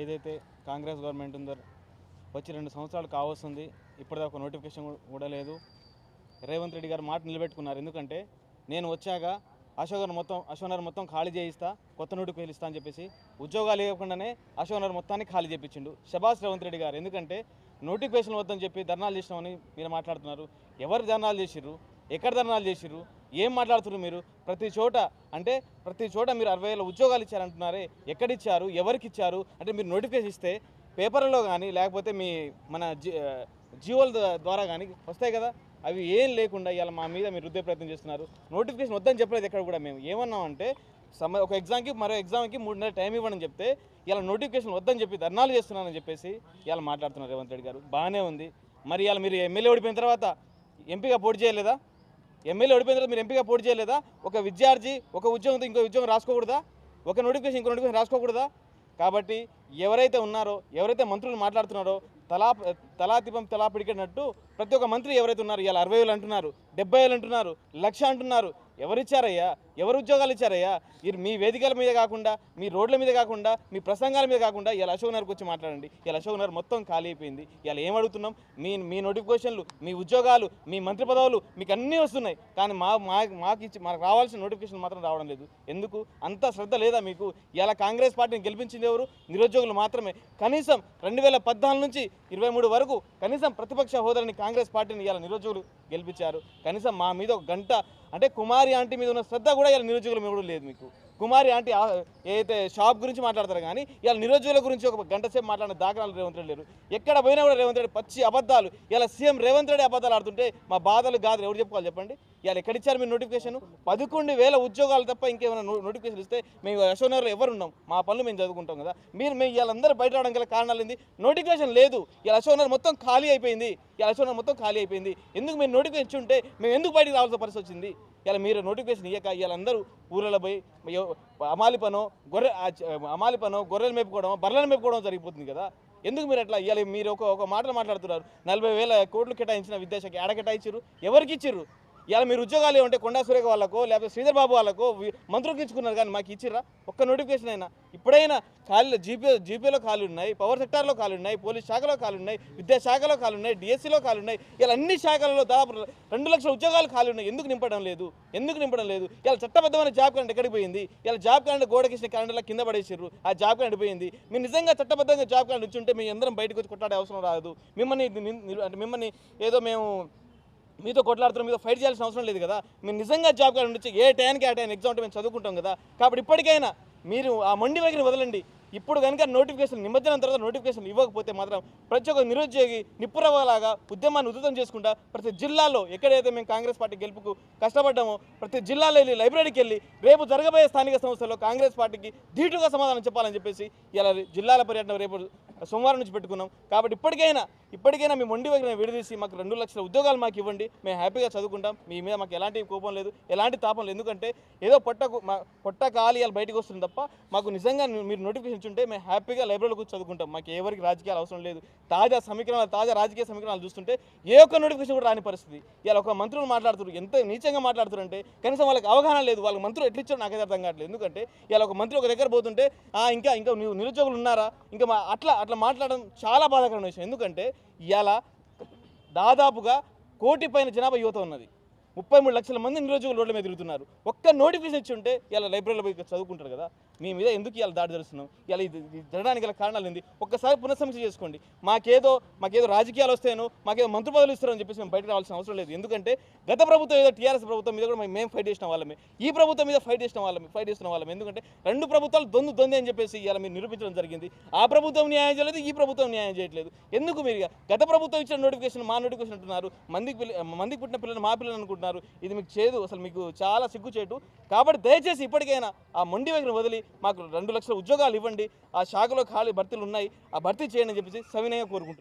ఏదైతే కాంగ్రెస్ గవర్నమెంట్ ఉందో వచ్చి రెండు సంవత్సరాలు కావస్తుంది ఇప్పటిదాకా నోటిఫికేషన్ కూడా లేదు. రేవంత్ రెడ్డి గారు మాట నిలబెట్టుకున్నారు. ఎందుకంటే నేను వచ్చాక అశోక్ మొత్తం అశోక్ మొత్తం ఖాళీ చేయిస్తా కొత్త నోటిఫికేషన్ ఇస్తా అని చెప్పేసి ఉద్యోగాలు ఇవ్వకుండానే అశోక్నగర్ మొత్తాన్ని ఖాళీ చేయించిండు శభాష్ రేవంత్ రెడ్డి గారు. ఎందుకంటే నోటిఫికేషన్ వద్దని చెప్పి ధర్నాలు చేసినామని మీరు మాట్లాడుతున్నారు. ఎవరు ధర్నాలు చేసిర్రు? ఎక్కడ ధర్నాలు చేసిర్రు? ఏం మాట్లాడుతున్నారు మీరు? ప్రతి చోట అంటే ప్రతి చోట మీరు అరవై వేల ఉద్యోగాలు ఇచ్చారంటున్నారే. ఎక్కడిచ్చారు? ఎవరికి ఇచ్చారు అంటే మీరు నోటిఫికేషన్ ఇస్తే పేపర్లో కానీ లేకపోతే మీ మన జీవోల ద్వారా కానీ వస్తాయి కదా? అవి ఏం లేకుండా ఇవాళ మా మీద మీరు రుద్దే ప్రయత్నం చేస్తున్నారు. నోటిఫికేషన్ వద్దని చెప్పలేదు ఎక్కడ కూడా మేము. ఏమన్నామంటే సమ ఒక ఎగ్జామ్కి మరో ఎగ్జామ్కి మూడు నెలలు టైం ఇవ్వడం చెప్తే ఇలా నోటిఫికేషన్ వద్దని చెప్పి ధర్నాలు చేస్తున్నానని చెప్పేసి ఇలా మాట్లాడుతున్నారు రేవంత్ రెడ్డి గారు. బాగానే ఉంది. మరి ఇలా మీరు ఎమ్మెల్యే ఓడిపోయిన తర్వాత ఎంపీగా పోటీ చేయలేదా? ఎమ్మెల్యే ఓడిపోయిన తర్వాత మీరు ఎంపీగా పోటీ చేయలేదా? ఒక విద్యార్థి ఒక ఉద్యోగంతో ఇంకో ఉద్యోగం రాసుకోకూడదా? ఒక నోటిఫికేషన్ ఇంకో నోటిఫికేషన్ రాసుకోకూడదా? కాబట్టి ఎవరైతే ఉన్నారో ఎవరైతే మంత్రులు మాట్లాడుతున్నారో తలా తలాతిపం తలా పిడికినట్టు ప్రతి ఒక్క మంత్రి ఎవరైతే ఉన్నారు ఇలా అరవై వేలు అంటున్నారు డెబ్బై వేలు అంటున్నారు లక్ష అంటున్నారు ఎవరిచ్చారయ్యా? ఎవరు ఉద్యోగాలు ఇచ్చారయ్యా? మీరు మీ వేదికల మీద కాకుండా మీ రోడ్ల మీద కాకుండా మీ ప్రసంగాల మీద కాకుండా ఇలా అశోక్ నగర్కి వచ్చి మాట్లాడండి. ఇలా అశోక్ నగర్ మొత్తం ఖాళీ అయిపోయింది. ఇలా ఏం అడుగుతున్నాం? మీ మీ నోటిఫికేషన్లు మీ ఉద్యోగాలు మీ మంత్రి పదవులు మీకు అన్నీ వస్తున్నాయి. కానీ మా మాకు ఇచ్చి మాకు రావాల్సిన నోటిఫికేషన్ మాత్రం రావడం లేదు. ఎందుకు? అంత శ్రద్ధ లేదా మీకు? ఇలా కాంగ్రెస్ పార్టీని గెలిపించింది ఎవరు? నిరుద్యోగులు మాత్రమే. కనీసం రెండు వేల పద్నాలుగు నుంచి ఇరవై మూడు వరకు కనీసం ప్రతిపక్ష హోదాని కాంగ్రెస్ పార్టీని ఇలా నిరుద్యోగులు గెలిపించారు. కనీసం మా మీద ఒక గంట అంటే కుమారి ఆంటీ మీద ఉన్న శ్రద్ధ కూడా ఇలా నిరుద్యోగుల మీద కూడా లేదు మీకు. కుమారి ఆంటీ ఏదైతే షాప్ గురించి మాట్లాడతారు కానీ ఇలా నిరుద్యోగుల గురించి ఒక గంట సేపు మాట్లాడిన దాఖలాలు రేవంత్ రెడ్డి లేరు. ఎక్కడ పోయినా కూడా రేవంత్ రెడ్డి పచ్చి అబద్ధాలు. ఇలా సీఎం రేవంత్ రెడ్డి అబద్ధాలు ఆడుతుంటే మా బాధలు కాదు ఎవరు చెప్పుకోవాలి చెప్పండి? ఇలా ఎక్కడిచ్చారు మీరు నోటిఫికేషన్ పదకొండు వేల ఉద్యోగాలు తప్ప ఇంకేమైనా నోటిఫికేషన్ ఇస్తే మేము యశోనగర్లో ఎవరు ఉన్నాం? మా పనులు మేము చదువుకుంటాం కదా. మీరు మేము వీళ్ళందరూ బయట రావడం గల కారణాలు ఏంది? నోటిఫికేషన్ లేదు. ఇలా యశోనగర్ మొత్తం ఖాళీ అయిపోయింది. ఇలా యశోనగర్ మొత్తం ఖాళీ అయిపోయింది. ఎందుకు మీరు నోటిఫికేషన్ ఇచ్చి ఉంటే మేము ఎందుకు బయటకు రావాల్సిన పరిస్థితి వచ్చింది? ఇలా మీరు నోటిఫికేషన్ ఇయ్యక వీళ్ళందరూ ఊళ్ళలో పోయి అమాలి పనో గొర్రె అమాలి పనో గొర్రెలు మేపుకోవడం బర్రెలు మేపుకోవడం జరిగిపోతుంది కదా. ఎందుకు మీరు అట్లా ఇవాళ మీరు ఒక ఒక మాటలు మాట్లాడుతున్నారు? నలభై వేల కోట్లు కేటాయించిన విద్యాశాఖ ఏడ కేటాయించారు ఎవరికి ఇచ్చారు ఇలా మీరు ఉద్యోగాలు ఏమంటే కొండా సురేఖ వాళ్ళకో లేకపోతే శ్రీధర్ బాబు వాళ్ళకో మంత్రులకు ఇచ్చుకున్నారు కానీ మాకు ఇచ్చిరా ఒక్క నోటిఫికేషన్ అయినా. ఇప్పుడైనా ఖాళీ జీపీ జీపీలో ఖాళీ ఉన్నాయి పవర్ సెక్టార్లో ఖాళీ ఉన్నాయి పోలీస్ శాఖలో ఖాళీ ఉన్నాయి విద్యాశాఖలో ఖాళీ ఉన్నాయి డిఎస్సీలో ఖాళీ ఉన్నాయి. ఇలా అన్ని శాఖలలో దాదాపు రెండు లక్షల ఉద్యోగాలు ఖాళీ ఉన్నాయి. ఎందుకు నింపడం లేదు? ఎందుకు నింపడం లేదు? ఇలా చట్టబద్ధమైన జాబ్ క్యాలెండర్ ఎక్కడికి పోయింది? ఇలా జాబ్ క్యాలెండర్ గోడకిసిన క్యాలెండర్లో కింద పడేసారు ఆ జాబ్ క్యాలెండర్ పోయింది. మీరు నిజంగా చట్టబద్ధంగా జాబ్ క్యాలెండర్ ఇచ్చుంటే మీ అందరం బయటకు వచ్చి కొట్టాడే అవసరం రాదు. మిమ్మల్ని అంటే మిమ్మల్ని ఏదో మేము మీతో కొట్లాడుతున్నాం మీతో ఫైట్ చేయాల్సిన అవసరం లేదు కదా. మీరు నిజంగా జాబ్ కార్డు నుంచి ఏ టైంకి ఆ టైం ఎగ్జామ్ మేము చదువుకుంటాం కదా. కాబట్టి ఇప్పటికైనా మీరు ఆ మండి వైఖరిని వదలండి. ఇప్పుడు కనుక నోటిఫికేషన్ నిమజ్జనం తర్వాత నోటిఫికేషన్ ఇవ్వకపోతే మాత్రం ప్రతి ఒక్క నిరుద్యోగి నిప్పురవ్వలాగా ఉద్యమాన్ని ఉధృతం చేసుకుంటా ప్రతి జిల్లాలో ఎక్కడైతే మేము కాంగ్రెస్ పార్టీ గెలుపుకు కష్టపడ్డామో ప్రతి జిల్లాలో వెళ్ళి లైబ్రరీకి వెళ్ళి రేపు జరగబోయే స్థానిక సంస్థల్లో కాంగ్రెస్ పార్టీకి ధీటుగా సమాధానం చెప్పాలని చెప్పేసి ఇలా జిల్లాల పర్యటన రేపు సోమవారం నుంచి పెట్టుకున్నాం. కాబట్టి ఇప్పటికైనా ఇప్పటికైనా మేము మొండి వైఖరిని విడదీసి మాకు రెండు లక్షల ఉద్యోగాలు మాకు ఇవ్వండి. మేము హ్యాపీగా చదువుకుంటాం. మీ మీద మాకు ఎలాంటి కోపం లేదు ఎలాంటి తాపం లేదు. ఎందుకంటే ఏదో పొట్ట మా పొట్ట కాలియాలు బయటకు వస్తుంది తప్ప మాకు నిజంగా మీరు నోటిఫికేషన్ ఇచ్చుంటే మేము హ్యాపీగా లైబ్రరీలో కూర్చొని చదువుకుంటాం. మాకు ఎవరికి రాజకీయాలు అవసరం లేదు. తాజా సమీకరణాలు తాజా రాజకీయ సమీకరణాలు చూస్తుంటే ఏ ఒక్క నోటిఫికేషన్ కూడా రాని పరిస్థితి. ఇలా ఒక మంత్రులు మాట్లాడుతున్నారు. ఎంత నీచంగా మాట్లాడుతున్నారు అంటే కనీసం వాళ్ళకి అవగాహన లేదు. వాళ్ళ మంత్రులు ఎట్లా ఇచ్చారో నాకైతే అర్థం కావట్లేదు. ఎందుకంటే ఇలా ఒక మంత్రి ఒక దగ్గర పోతుంటే ఇంకా ఇంకా నిరుద్యోగులు ఉన్నారా? ఇంకా మా అట్లా అట్లా మాట్లాడడం చాలా బాధాకరమైన విషయం. ఎందుకంటే ఇలా దాదాపుగా కోటి పైన జనాభా యువత ఉన్నది. ముప్పై మూడు లక్షల మంది నిరుద్యోగులు రోడ్ల మీద తిరుగుతున్నారు. ఒక్క నోటిఫికేషన్ ఇచ్చి ఉంటే ఇలా లైబ్రరీలో పోయి చదువుకుంటారు కదా. మీ మీద ఎందుకు ఇలా దాడి జరుస్తున్నాం ఇలా ఇది జరగడానికి గల కారణాలు ఏంది? ఒక్కసారి పునఃసమీక్ష చేసుకోండి. మాకేదో మాకేదో రాజకీయాలు వస్తాయనో మాకేదో మంత్రి పదవులు ఇస్తారని చెప్పేసి మేము బయటకు రావాల్సిన అవసరం లేదు. ఎందుకంటే గత ప్రభుత్వం ఏదో టీఆర్ఎస్ ప్రభుత్వం మీద కూడా మేము- ఫైట్ చేసిన వాళ్ళమే. ఈ ప్రభుత్వం మీద ఫైట్ చేసిన వాళ్ళమే ఫైట్ చేసిన వాళ్ళం ఎందుకంటే రెండు ప్రభుత్వాలు దొందు దొంది అని చెప్పేసి ఇలా మీరు నిరూపించడం జరిగింది. ఆ ప్రభుత్వం న్యాయం చేయలేదు ఈ ప్రభుత్వం న్యాయం చేయట్లేదు. ఎందుకు మీరు గత ప్రభుత్వం ఇచ్చిన నోటిఫికేషన్ మా నోటిఫికేషన్ అంటున్నారు. మందికి పిల్ల మందికి పుట్టిన పిల్లలు మా పిల్లలు అనుకుంటున్నారు. ఇది మీకు చేదు అసలు మీకు చాలా సిగ్గుచేటు. కాబట్టి దయచేసి ఇప్పటికైనా ఆ మొండి వైఖరిని వదిలి మాకు రెండు లక్షల ఉద్యోగాలు ఇవ్వండి. ఆ శాఖలో ఖాళీ భర్తీలు ఉన్నాయి. ఆ భర్తీ చేయండి అని చెప్పేసి సవినయంగా కోరుకుంటున్నాను